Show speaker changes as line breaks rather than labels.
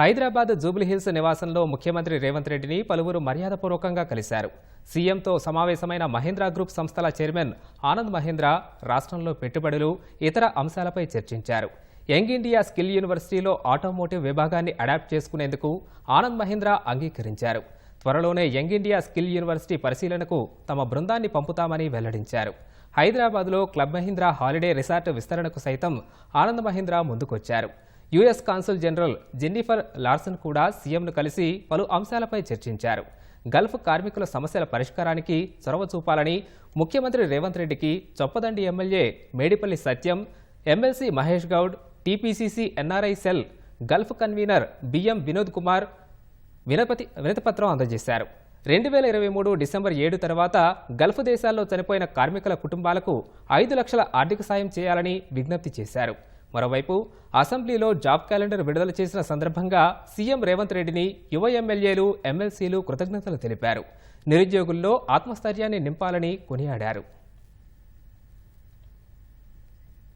హైదరాబాద్ జూబ్లీహిల్స్ నివాసంలో ముఖ్యమంత్రి రేవంత్ రెడ్డిని పలువురు మర్యాదపూర్వకంగా కలిశారు. సీఎంతో సమావేశమైన మహీంద్రా గ్రూప్ సంస్థల చైర్మన్ ఆనంద్ మహీంద్రా రాష్ట్రంలో పెట్టుబడులు ఇతర అంశాలపై చర్చించారు. యంగ్ ఇండియా స్కిల్ యూనివర్సిటీలో ఆటోమోటివ్ విభాగాన్ని అడాప్ట్ చేసుకునేందుకు ఆనంద్ మహీంద్రా అంగీకరించారు. త్వరలోనే యంగ్ ఇండియా స్కిల్ యూనివర్సిటీ పరిశీలనకు తమ బృందాన్ని పంపుతామని వెల్లడించారు. హైదరాబాద్లో క్లబ్ మహీంద్రా హాలిడే రిసార్ట్ విస్తరణకు సైతం ఆనంద్ మహీంద్రా ముందుకొచ్చారు. US consul general Jennifer Larsen కూడా సీఎంను కలిసి పలు అంశాలపై చర్చించారు. గల్ఫ్ కార్మికుల సమస్యల పరిష్కారానికి చొరవ చూపాలని ముఖ్యమంత్రి రేవంత్ రెడ్డికి Choppadandi MLA Medipalli Satyam MLC Mahesh Goud TPCC NRI cell Gulf convener BM Vinod Kumar వినపతి వినతిపత్రం అందజేశారు. రెండు వేల ఇరవై మూడు డిసెంబర్ ఏడు తర్వాత గల్ఫ్ దేశాల్లో చనిపోయిన కార్మికుల కుటుంబాలకు ఐదు లక్షల ఆర్థిక సాయం చేయాలని విజ్ఞప్తి చేశారు. మరోవైపు అసెంబ్లీలో జాబ్ క్యాలెండర్ విడుదల చేసిన సందర్భంగా సీఎం రేవంత్ రెడ్డిని యువ ఎమ్మెల్యేలు ఎమ్మెల్సీలు కృతజ్ఞతలు తెలిపారు. నిరుద్యోగుల్లో ఆత్మస్థైర్యాన్ని నింపాలని కొనియాడారు.